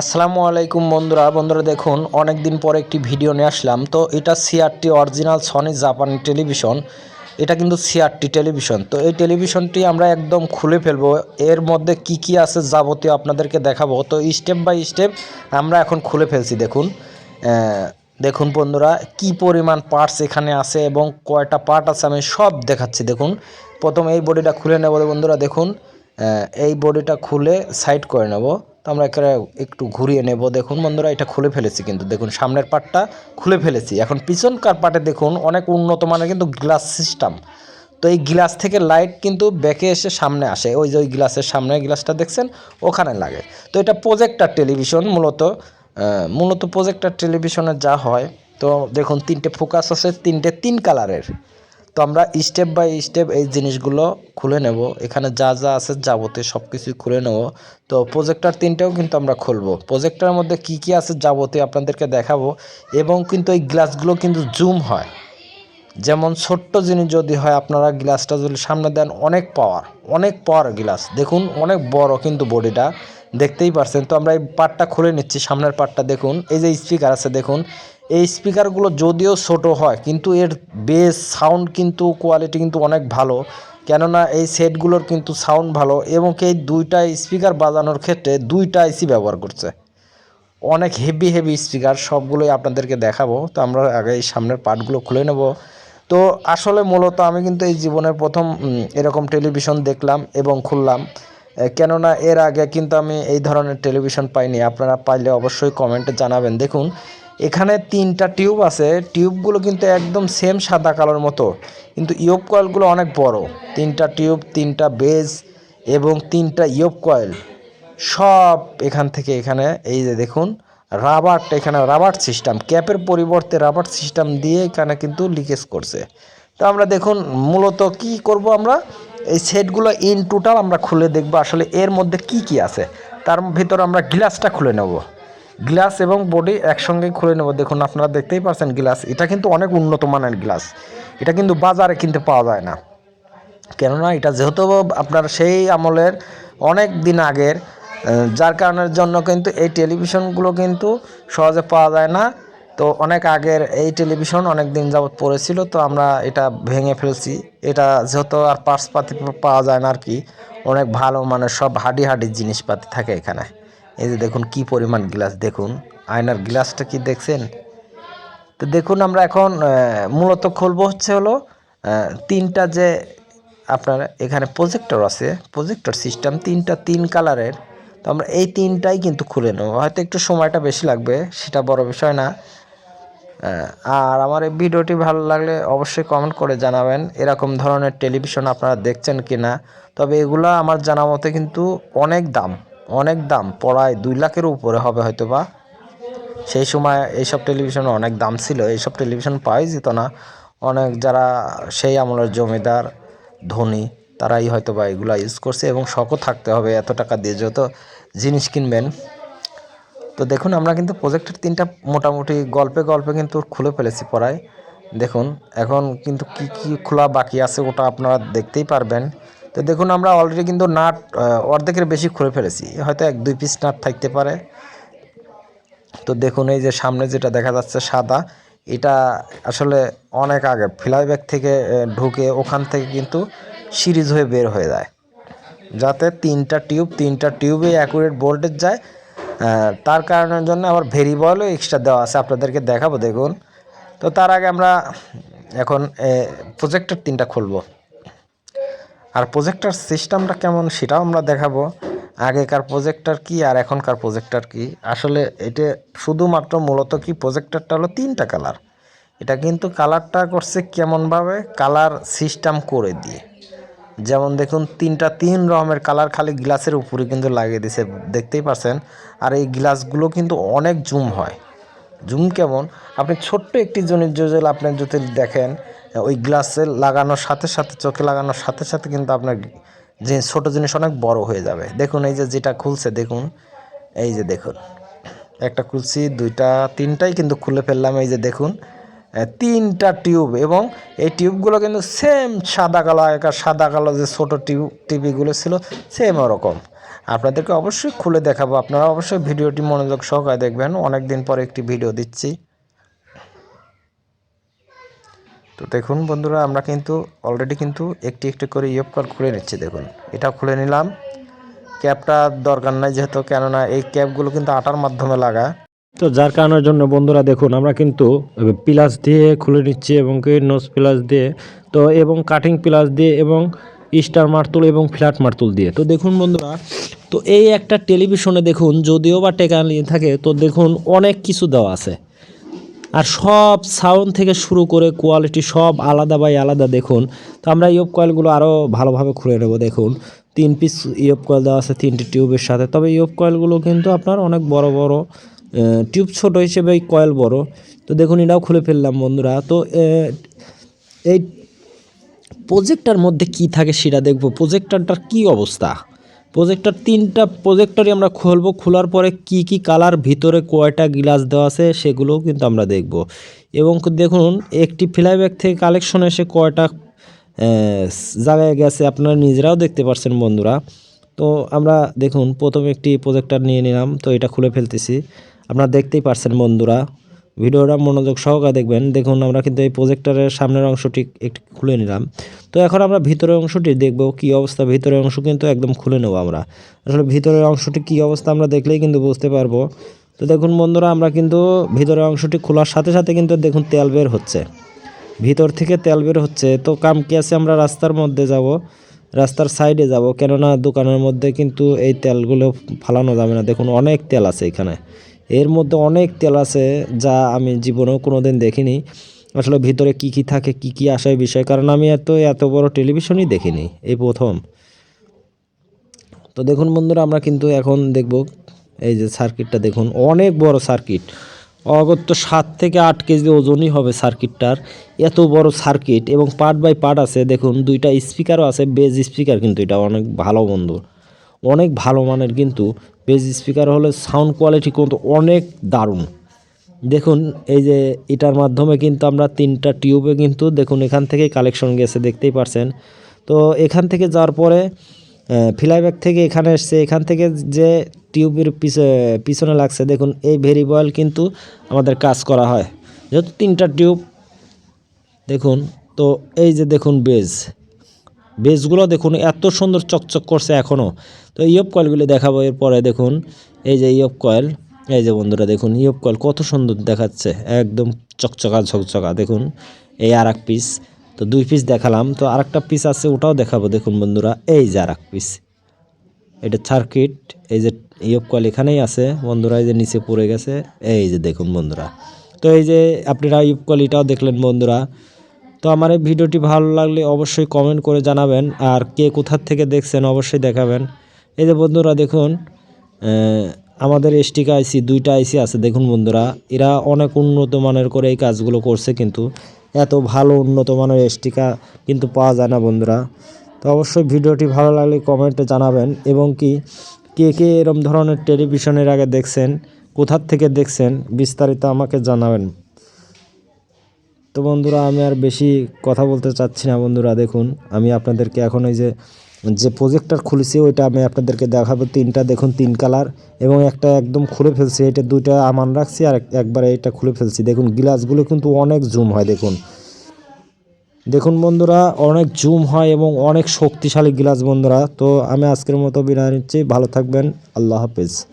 আসসালামু আলাইকুম বন্ধুরা। বন্ধুরা দেখুন অনেক দিন পরে একটি ভিডিও নিয়ে আসলাম। তো এটা সিআরটি অরিজিনাল সনি জাপানি টেলিভিশন। এটা কিন্তু সিআরটি টেলিভিশন। তো এই টেলিভিশনটি আমরা একদম খুলে ফেলব। এর মধ্যে কি কি আছে যাবতীয় আপনাদেরকে দেখাবো। তো স্টেপ বাই স্টেপ আমরা এখন খুলে ফেলছি, দেখুন। দেখুন বন্ধুরা, কি পরিমাণ পার্টস এখানে আছে এবং কয়টা পার্ট আছে আমি সব দেখাচ্ছি, দেখুন। প্রথম এই বডিটা খুলে নেব বন্ধুরা, দেখুন। এই বডিটা খুলে সাইড করে নেব। তো আমরা এখানে একটু ঘুরিয়ে নেব। দেখুন বন্ধুরা, এটা খুলে ফেলেছি কিন্তু। দেখুন, সামনের পার্টটা খুলে ফেলেছি। এখন পিছনকার পার্টে দেখুন, অনেক উন্নত মানের কিন্তু গ্লাস সিস্টেম তো এই গ্লাস থেকে লাইট কিন্তু ব্যাকে এসে সামনে আসে। ওই যে ওই গ্লাসের সামনে গ্লাসটা দেখছেন, ওখানে লাগে। তো এটা প্রজেক্টার টেলিভিশন মূলত। মূলত প্রজেক্টার টেলিভিশনে যা হয়, তো দেখুন, তিনটে ফোকাস আছে, তিনটে তিন কালারের তো আমরা স্টেপ বাই স্টেপ এই জিনিসগুলো খুলে নেব। এখানে যা যা আছে যাবতীয় সব কিছুই খুলে নেব। তো প্রজেক্টর তিনটেও কিন্তু আমরা খুলবো। প্রজেক্টরের মধ্যে কি কি আছে যাবতীয় আপনাদেরকে দেখাবো এবং কিন্তু এই গ্লাসগুলো কিন্তু জুম হয়। যেমন ছোট্ট জিনিস যদি হয়, আপনারা গ্লাসটা যদি সামনে দেন, অনেক পাওয়ার অনেক পাওয়ার গ্লাস দেখুন, অনেক বড় কিন্তু বডিটা। দেখতেই পারছেন। তো আমরা এই পার্টটা খুলে নিচ্ছি, সামনের পার্টটা দেখুন। এই যে স্পিকার আছে, দেখুন। এই স্পিকারগুলো যদিও ছোট হয়, কিন্তু এর বেস সাউন্ড কিন্তু কোয়ালিটি কিন্তু অনেক ভালো। কেননা এই সেটগুলোর কিন্তু সাউন্ড ভালো এবং এই দুইটা স্পিকার বাজানোর ক্ষেত্রে দুইটা আইসি ব্যবহার করছে। অনেক হেভি হেভি স্পিকার সবগুলোই আপনাদেরকে দেখাবো। তো আমরা আগে এই সামনের পার্টগুলো খুলে নেব। তো আসলে মূলত আমি কিন্তু এই জীবনের প্রথম এরকম টেলিভিশন দেখলাম এবং খুললাম। কেননা এর আগে কিন্তু আমি এই ধরনের টেলিভিশন পাইনি। আপনারা পাইলে অবশ্যই কমেন্টে জানাবেন। দেখুন এখানে তিনটা টিউব আছে। টিউবগুলো কিন্তু একদম সেম সাদা কালোর মতো। কিন্তু ইয়োপ কয়েলগুলো অনেক বড়। তিনটা টিউব, তিনটা বেজ এবং তিনটা ইয়োপ কয়েল। সব এখান থেকে এখানে এই যে দেখুন রাবার এখানে রাবার সিস্টেম, ক্যাপের পরিবর্তে রাবার সিস্টেম দিয়ে এখানে কিন্তু লিকেজ করছে। তো আমরা দেখুন, মূলত কি করব আমরা? এই সেটগুলো ইন টোটাল আমরা খুলে দেখব আসলে এর মধ্যে কি কি আছে। তার ভিতর আমরা গ্লাসটা খুলে নেব। গ্লাস এবং বডি একসঙ্গে খুলে নেব। দেখুন, আপনারা দেখতেই পাচ্ছেন গ্লাস। এটা কিন্তু অনেক উন্নত মানের গ্লাস। এটা কিন্তু বাজারে কিনতে পাওয়া যায় না। কেননা এটা যেহেতু আপনার সেই আমলের অনেক দিন আগের যার কারণের জন্য কিন্তু এই টেলিভিশনগুলো কিন্তু সহজে পাওয়া যায় না। তো অনেক আগের এই টেলিভিশন অনেক দিন যাবৎ পড়েছিল, তো আমরা এটা ভেঙে ফেলছি। এটা যেহেতু আর পার্সপাতি পাওয়া যায় না আর কি, অনেক ভালো মানে সব হাডি হাডি জিনিসপাতি থাকে এখানে। এই যে দেখুন কি পরিমাণ গ্লাস, দেখুন, আয়নার গ্লাসটা কি দেখছেন? তো দেখুন আমরা এখন মূলত খুলবো হচ্ছে হলো তিনটা যে আপনার এখানে প্রজেক্টর আছে প্রজেক্টর সিস্টেম তিনটা তিন কালারের তো আমরা এই তিনটাই কিন্তু খুলে নেব। হয়তো একটু সময়টা বেশি লাগবে, সেটা বড় বিষয় না। আর আমার এই ভিডিওটি ভালো লাগলে অবশ্যই কমেন্ট করে জানাবেন, এরকম ধরনের টেলিভিশন আপনারা দেখছেন কি না তবে এগুলো আমার জানা মতে কিন্তু অনেক দাম। অনেক দাম প্রায় দুই লাখের উপরে হবে হয়তো বা সেই সময় এইসব টেলিভিশন অনেক দাম ছিল, এইসব টেলিভিশন পাওয়াই যেত না। অনেক যারা সেই আমলের জমিদার, ধনী, তারাই হয়তো বা এগুলা ইউজ করছে এবং শখও থাকতে হবে, এত টাকা দিয়ে যত জিনিস কিনবেন। তো দেখুন, আমরা কিন্তু প্রজেক্টের তিনটা মোটামুটি গল্পে গল্পে কিন্তু খুলে ফেলেছি পড়ায়। দেখুন, এখন কিন্তু কি কি খোলা বাকি আছে ওটা আপনারা দেখতেই পারবেন। তো দেখুন, আমরা অলরেডি কিন্তু নাট অর্ধেকের বেশি খুলে ফেলেছি। হয়তো এক, দুই পিস নাট থাকতে পারে। তো দেখুন, এই যে সামনে যেটা দেখা যাচ্ছে সাদা, এটা আসলে অনেক আগে ফ্লাইব্যাক থেকে ঢুকে ওখান থেকে কিন্তু সিরিজ হয়ে বের হয়ে যায়। যাতে তিনটা টিউব, তিনটা টিউবে অ্যাকুরেট ভোল্টেজ যায়। তার কারণের জন্য আবার ভেরিবলও এক্সট্রা দেওয়া আছে, আপনাদেরকে দেখাবো, দেখুন। তো তার আগে আমরা এখন প্রজেক্টর তিনটা খুলবো। আর প্রজেক্টার সিস্টেমটা কেমন সেটাও আমরা দেখাবো। আগেকার প্রজেক্টার কি আর এখনকার প্রজেক্টার কি? আসলে এটা শুধুমাত্র মূলত কি প্রজেক্টরটা হলো তিনটা কালার এটা কিন্তু কালারটা করছে কেমনভাবে? কালার সিস্টেম করে দিয়ে। যেমন দেখুন, তিনটা তিন রকমের কালার খালি গ্লাসের উপরে কিন্তু লাগিয়ে দিছে দেখতেই পাচ্ছেন। আর এই গ্লাসগুলো কিন্তু অনেক জুম হয়। জুম কেমন? আপনি ছোট্ট একটি জিনিস যদি আপনি যদি দেখেন ওই গ্লাসে লাগানোর সাথে সাথে, চোখে লাগানোর সাথে সাথে কিন্তু আপনার যে ছোটো জিনিস অনেক বড় হয়ে যাবে। দেখুন, এই যে যেটা খুলছে, দেখুন, এই যে দেখুন, একটা খুলছি, দুইটা, তিনটাই কিন্তু খুলে ফেললাম, এই যে দেখুন তিনটা টিউব এবং এই টিউবগুলো কিন্তু সেম সাদা কালো আগেকার সাদা কালো যে ছোটো টিউব, টিভিগুলো ছিল সেম ওরকম। আপনাদেরকে অবশ্যই খুলে দেখাবো, আপনারা অবশ্যই ভিডিওটি মনোযোগ সহকারে দেখবেন। অনেক দিন পরে একটি ভিডিও দিচ্ছি। তো দেখুন বন্ধুরা, আমরা কিন্তু অলরেডি কিন্তু একটি একটি করে ইয়েপ কল খুলে নিচ্ছি, দেখুন। এটা খুলে নিলাম। ক্যাপটা দরকার নাই যেহেতু, কেননা এই ক্যাপগুলো কিন্তু আটার মাধ্যমে লাগা। তো যার কারণের জন্য বন্ধুরা, দেখুন, আমরা কিন্তু প্লাস দিয়ে খুলে নিচ্ছি এবং কি নোজ প্লাস দিয়ে, তো এবং কাটিং প্লাস দিয়ে এবং স্টার মারতুল এবং ফ্ল্যাট মারতুল দিয়ে। তো দেখুন বন্ধুরা, তো এই একটা টেলিভিশনে দেখুন, যদিও বা টেকা নিয়ে থাকে, তো দেখুন অনেক কিছু দেওয়া আছে। আর সব সাউন্ড থেকে শুরু করে কোয়ালিটি সব আলাদা বাই আলাদা দেখুন। তো আমরা ইয়প কয়েলগুলো আরও ভালোভাবে খুলে নেব, দেখুন। তিন পিস ইয়প কয়েল দেওয়া আছে তিনটি টিউবের সাথে। তবে ইয়প কয়েলগুলো কিন্তু আপনার অনেক বড় বড় টিউব ছোট হিসেবে কয়েল বড়। তো দেখুন, এটাও খুলে ফেললাম বন্ধুরা। তো এই প্রজেক্টটার মধ্যে কি থাকে সেটা দেখব। প্রজেক্টরটার কি অবস্থা? প্রজেক্টর তিনটা প্রজেক্টরই আমরা খুলবো। খোলার পরে কি কি কালার ভিতরে কয়টা গ্লাস দেওয়া আছে সেগুলোও কিন্তু আমরা দেখব। এবং দেখুন, একটি ফ্লাইব্যাক থেকে কালেকশন এসে কয়টা জায়গায় গেছে আপনারা নিজেরাও দেখতে পারছেন বন্ধুরা। তো আমরা দেখুন, প্রথমে একটি প্রজেক্টর নিয়ে নিলাম। তো এটা খুলে ফেলতেছি। আপনারা দেখতেই পারছেন বন্ধুরা। ভিডিওটা মনোযোগ সহকারে দেখবেন। দেখুন, আমরা কিন্তু এই প্রজেক্টরের সামনের অংশটি একটু খুলে নিলাম। তো এখন আমরা ভিতরের অংশটি দেখব, কি অবস্থা? ভিতরের অংশ কিন্তু একদম খুলে নেব আমরা। আসলে ভিতরের অংশটি কি অবস্থা আমরা দেখলেই কিন্তু বুঝতে পারব। তো দেখুন বন্ধুরা, আমরা কিন্তু ভিতরের অংশটি খোলার সাথে সাথে কিন্তু দেখুন তেল বের হচ্ছে। ভিতর থেকে তেল বের হচ্ছে। তো কাম কি আছে, আমরা রাস্তার মধ্যে যাব, রাস্তার সাইডে যাব। কেননা দোকানের মধ্যে কিন্তু এই তেলগুলো ফালানো যাবে না। দেখুন, অনেক তেল আছে এখানে। এর মধ্যে অনেক তেল আছে যা আমি জীবনেও কোনো দিন দেখিনি। আসলে ভিতরে কি কি থাকে, কি কি আসে এই বিষয়, কারণ আমি এত এত বড় টেলিভিশনই দেখিনি, এই প্রথম। তো দেখুন বন্ধুরা, আমরা কিন্তু এখন দেখব, এই যে সার্কিটটা দেখুন, অনেক বড় সার্কিট। অগত্য সাত থেকে আট কেজি ওজনই হবে সার্কিটটার। এত বড় সার্কিট এবং পার্ট বাই পার্ট আছে, দেখুন, দুইটা স্পিকারও আছে, বেজ স্পিকার কিন্তু এটা অনেক ভালো বন্ধু। অনেক ভালো মানের কিন্তু বেজ স্পিকার হলে সাউন্ড কোয়ালিটি কিন্তু অনেক দারুণ। দেখুন, এই যে এটার মাধ্যমে কিন্তু আমরা তিনটা টিউবে কিন্তু দেখুন এখান থেকেই কালেকশন গেছে, দেখতেই পারছেন। তো এখান থেকে যাওয়ার পরে ফ্লাইব্যাক থেকে এখানে এসছে, এখান থেকে যে টিউবের পিছে, পিছনে লাগছে, দেখুন, এই ভেরিবয়েল কিন্তু আমাদের কাজ করা হয়। যেহেতু তিনটা টিউব দেখুন, তো এই যে দেখুন বেজ বেজগুলো দেখুন, এত সুন্দর চকচক করছে এখনও তো ইয়প কয়েলগুলি দেখাবো, এরপরে দেখুন, এই যে ইয়প কয়েল এই যে বন্ধুরা দেখুন ইয়প কয়েল কত সুন্দর দেখাচ্ছে, একদম চকচকা ঝকচকা, দেখুন, এই আর এক পিস তো দুই পিস দেখালাম, তো আরেকটা পিস আছে, ওটাও দেখাবো, দেখুন বন্ধুরা, এই যে আর এক পিস এটা সার্কিট এই যে ইয়প কয়েল এখানেই আছে, বন্ধুরা, এই যে নিচে পড়ে গেছে, এই যে দেখুন বন্ধুরা, তো এই যে আপনারা ইয়প কয়েল এটাও দেখলেন বন্ধুরা তো আমার এই ভিডিওটি ভালো লাগলে অবশ্যই কমেন্ট করে জানাবেন। আর কে কোথার থেকে দেখছেন অবশ্যই দেখাবেন। এই যে বন্ধুরা দেখুন আমাদের এসটিকা আইসি দুইটা আইসি আছে দেখুন বন্ধুরা। এরা অনেক উন্নত মানের করে এই কাজগুলো করছে কিন্তু এত ভালো উন্নত মানের এসটিকা কিন্তু পাওয়া যায় না বন্ধুরা। তো অবশ্যই ভিডিওটি ভালো লাগলে কমেন্টে জানাবেন এবং কি, কে কে এরম ধরনের টেলিভিশনের আগে দেখছেন, কোথার থেকে দেখছেন বিস্তারিত আমাকে জানাবেন। তো বন্ধুরা, আমি আর বেশি কথা বলতে চাচ্ছি না বন্ধুরা, দেখুন। আমি আপনাদেরকে এখন ওই যে যে প্রজেক্টর খুলেছি, ওইটা আমি আপনাদেরকে দেখাবো। তিনটা, দেখুন, তিন কালার এবং একটা একদম খুলে ফেলছি। এটা দুইটা আমান রাখছি আর এক- একবারে এটা খুলে ফেলছি। দেখুন গ্লাসগুলো কিন্তু অনেক জুম হয়, দেখুন। দেখুন বন্ধুরা, অনেক জুম হয় এবং অনেক শক্তিশালী গ্লাস বন্ধুরা। তো আমি আজকের মতো বিদায় নিচ্ছি। ভালো থাকবেন। আল্লাহ হাফেজ।